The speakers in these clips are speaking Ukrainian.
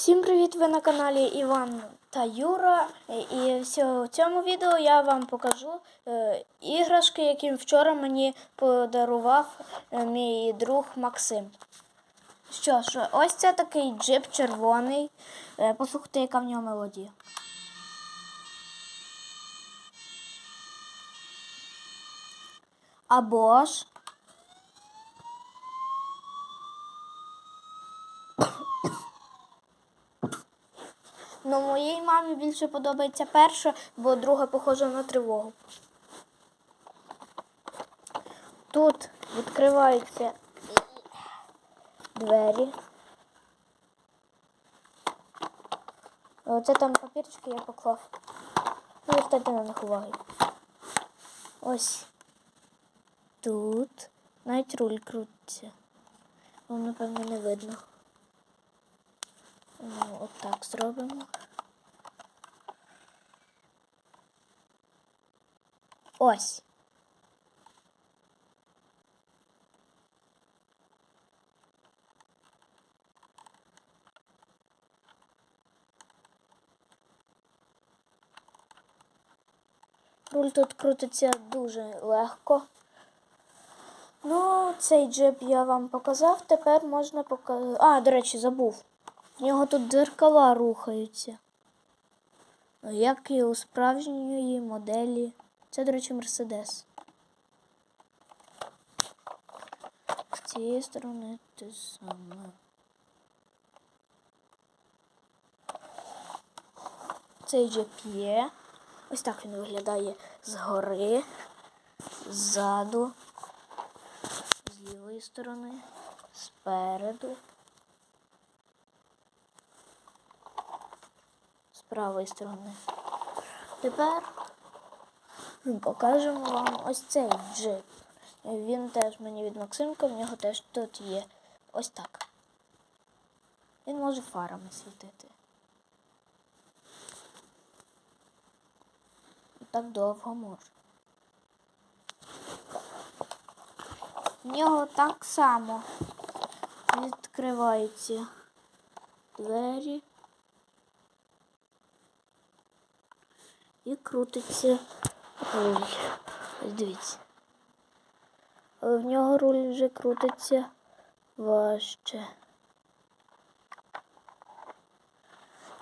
Всім привіт! Ви на каналі Іван та Юра. І в цьому відео я вам покажу е, іграшки, які вчора мені подарував е, мій друг Максим. Що ж, ось це такий джип червоний. Е, Послухайте, яка в нього мелодія. Або ж Ну, моїй мамі більше подобається перша, бо друга похожа на тривогу. Тут відкриваються двері. Оце там папірчики я поклав. Не звертайте на них уваги. Ось тут навіть руль крутиться. Вам, напевно, не видно. Ну, отак зробимо. Ось. Руль тут крутиться дуже легко. Ну, цей джип я вам показав, тепер можна показати. А, до речі, забув. В нього тут дзеркала рухаються. Як і у справжньої моделі. Це, до речі, Мерседес. З цієї сторони те саме. Цей джип є. Ось так він виглядає згори, ззаду, з лівої сторони, спереду. Правої сторони. Тепер покажемо вам ось цей джип. Він теж мені від Максимка, в нього теж тут є ось так. Він може фарами світити. І так довго може. В нього так само відкриваються двері. І крутиться руль. Ось дивіться. Але в нього руль вже крутиться важче.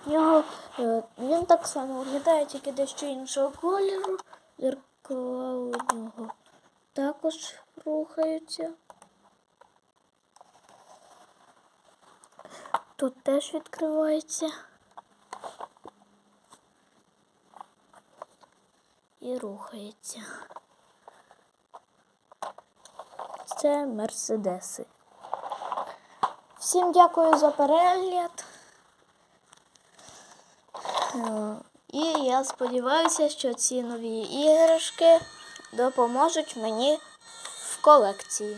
В нього е, він так само виглядає, тільки дещо іншого кольору. Зеркала у нього також рухаються. Тут теж відкривається. І рухається. Це мерседеси. Всім дякую за перегляд. Е, І я сподіваюся, що ці нові іграшки допоможуть мені в колекції.